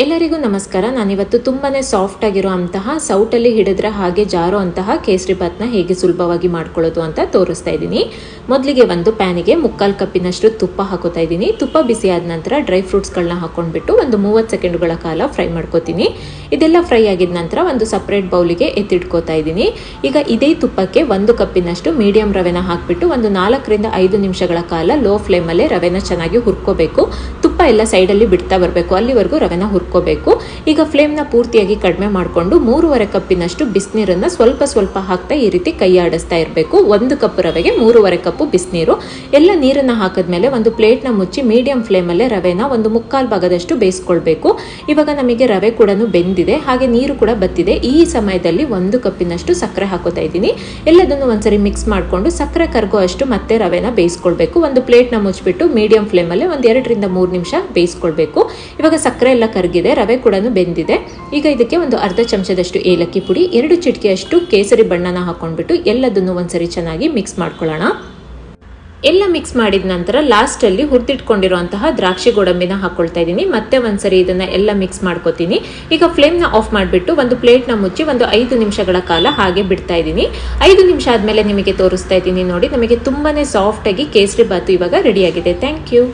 ಎಲ್ಲರಿಗೂ ನಮಸ್ಕಾರ. ನಾನಿವತ್ತು ತುಂಬಾನೇ ಸಾಫ್ಟ್ ಆಗಿರೋ ಅಂತಹ, ಸೌಟಲ್ಲಿ ಹಿಡಿದ್ರೆ ಹಾಗೆ ಜಾರೋ ಅಂತಹ ಕೇಸರಿ ಭಾತ್ನ ಹೇಗೆ ಸುಲಭವಾಗಿ ಮಾಡ್ಕೊಳ್ಳೋದು ಅಂತ ತೋರಿಸ್ತಾ ಇದ್ದೀನಿ. ಮೊದಲಿಗೆ ಒಂದು ಪ್ಯಾನಿಗೆ ಮುಕ್ಕಾಲು ಕಪ್ಪಿನಷ್ಟು ತುಪ್ಪ ಹಾಕೋತಾ ಇದ್ದೀನಿ. ತುಪ್ಪ ಬಿಸಿ ಆದ ನಂತರ ಡ್ರೈ ಫ್ರೂಟ್ಸ್ಗಳನ್ನ ಹಾಕೊಂಡ್ಬಿಟ್ಟು ಒಂದು ಮೂವತ್ತು ಸೆಕೆಂಡ್ಗಳ ಕಾಲ ಫ್ರೈ ಮಾಡ್ಕೋತೀನಿ. ಇದೆಲ್ಲ ಫ್ರೈ ಆಗಿದ ನಂತರ ಒಂದು ಸಪ್ರೇಟ್ ಬೌಲಿಗೆ ಎತ್ತಿಟ್ಕೋತಾ ಇದ್ದೀನಿ. ಈಗ ಇದೇ ತುಪ್ಪಕ್ಕೆ ಒಂದು ಕಪ್ಪಿನಷ್ಟು ಮೀಡಿಯಂ ರವೆನ ಹಾಕಿಬಿಟ್ಟು ಒಂದು ನಾಲ್ಕರಿಂದ ಐದು ನಿಮಿಷಗಳ ಕಾಲ ಲೋ ಫ್ಲೇಮಲ್ಲೇ ರವೆನ ಚೆನ್ನಾಗಿ ಹುರ್ಕೋಬೇಕು. ತುಪ್ಪ ಎಲ್ಲ ಸೈಡಲ್ಲಿ ಬಿಡ್ತಾ ಬರಬೇಕು. ಅಲ್ಲಿವರೆಗೂ ರವೆನ ಹುರ್ಕೋಬೇಕು. ಈಗ ಫ್ಲೇಮ್ನ ಪೂರ್ತಿಯಾಗಿ ಕಡಿಮೆ ಮಾಡಿಕೊಂಡು ಮೂರುವರೆ ಕಪ್ಪಿನಷ್ಟು ಬಿಸಿನೀರನ್ನು ಸ್ವಲ್ಪ ಸ್ವಲ್ಪ ಹಾಕ್ತಾ ಈ ರೀತಿ ಕೈ ಆಡಿಸ್ತಾ ಇರಬೇಕು. ಒಂದು ಕಪ್ ರವೆಗೆ ಮೂರುವರೆ ಕಪ್ಪು ಬಿಸಿನೀರು. ಎಲ್ಲ ನೀರನ್ನು ಹಾಕಿದ್ಮೇಲೆ ಒಂದು ಪ್ಲೇಟ್ನ ಮುಚ್ಚಿ ಮೀಡಿಯಂ ಫ್ಲೇಮಲ್ಲೇ ರವೆನ ಒಂದು ಮುಕ್ಕಾಲು ಭಾಗದಷ್ಟು ಬೇಯಿಸ್ಕೊಳ್ಬೇಕು. ಇವಾಗ ನಮಗೆ ರವೆ ಕೂಡ ಬೆಂದಿದೆ. ಹಾಗೆ ನೀರು ಕೂಡ ಬತ್ತಿದೆ. ಈ ಸಮಯದಲ್ಲಿ ಒಂದು ಕಪ್ಪಿನಷ್ಟು ಸಕ್ಕರೆ ಹಾಕೋತಾ ಇದ್ದೀನಿ. ಎಲ್ಲದನ್ನು ಒಂದ್ಸರಿ ಮಿಕ್ಸ್ ಮಾಡಿಕೊಂಡು ಸಕ್ಕರೆ ಕರ್ಗೋ ಅಷ್ಟು ಮತ್ತೆ ರವೆನ ಬೇಯಿಸ್ಕೊಳ್ಬೇಕು. ಒಂದು ಪ್ಲೇಟ್ನ ಮುಚ್ಚಿಬಿಟ್ಟು ಮೀಡಿಯಂ ಫ್ಲೇಮಲ್ಲಿ ಒಂದು ಎರಡರಿಂದ ಮೂರು ನಿಮಿಷ ಬೇಯಿಸ್ಕೊಳ್ಬೇಕು. ಇವಾಗ ಸಕ್ಕರೆ ಎಲ್ಲ ಕರಗಿದೆ, ರವೆ ಕೂಡ ಬೆಂದಿದೆ. ಈಗ ಇದಕ್ಕೆ ಒಂದು ಅರ್ಧ ಚಮಚದಷ್ಟು ಏಲಕ್ಕಿ ಪುಡಿ, ಎರಡು ಚಿಟಿಕೆಯಷ್ಟು ಕೇಸರಿ ಬಣ್ಣನ ಹಾಕೊಂಡ್ಬಿಟ್ಟು ಎಲ್ಲದನ್ನು ಒಂದ್ಸರಿ ಚೆನ್ನಾಗಿ ಮಿಕ್ಸ್ ಮಾಡ್ಕೊಳ್ಳೋಣ. ಎಲ್ಲ ಮಿಕ್ಸ್ ಮಾಡಿದ ನಂತರ ಲಾಸ್ಟಲ್ಲಿ ಹುರಿದಿಟ್ಕೊಂಡಿರುವಂತಹ ದ್ರಾಕ್ಷಿ ಗೋಡಂಬಿನ ಹಾಕೊಳ್ತಾ ಇದ್ದೀನಿ. ಮತ್ತೆ ಒಂದ್ಸರಿ ಇದನ್ನ ಎಲ್ಲ ಮಿಕ್ಸ್ ಮಾಡ್ಕೋತೀನಿ. ಈಗ ಫ್ಲೇಮ್ನ ಆಫ್ ಮಾಡಿಬಿಟ್ಟು ಒಂದು ಪ್ಲೇಟ್ನ ಮುಚ್ಚಿ ಒಂದು ಐದು ನಿಮಿಷಗಳ ಕಾಲ ಹಾಗೆ ಬಿಡ್ತಾ ಇದ್ದೀನಿ. ಐದು ನಿಮಿಷ ಆದಮೇಲೆ ನಿಮಗೆ ತೋರಿಸ್ತಾ ಇದ್ದೀನಿ ನೋಡಿ. ನಮಗೆ ತುಂಬಾನೇ ಸಾಫ್ಟ್ ಆಗಿ ಕೇಸರಿ ಬಾತು ಇವಾಗ ರೆಡಿಯಾಗಿದೆ ಥ್ಯಾಂಕ್ ಯು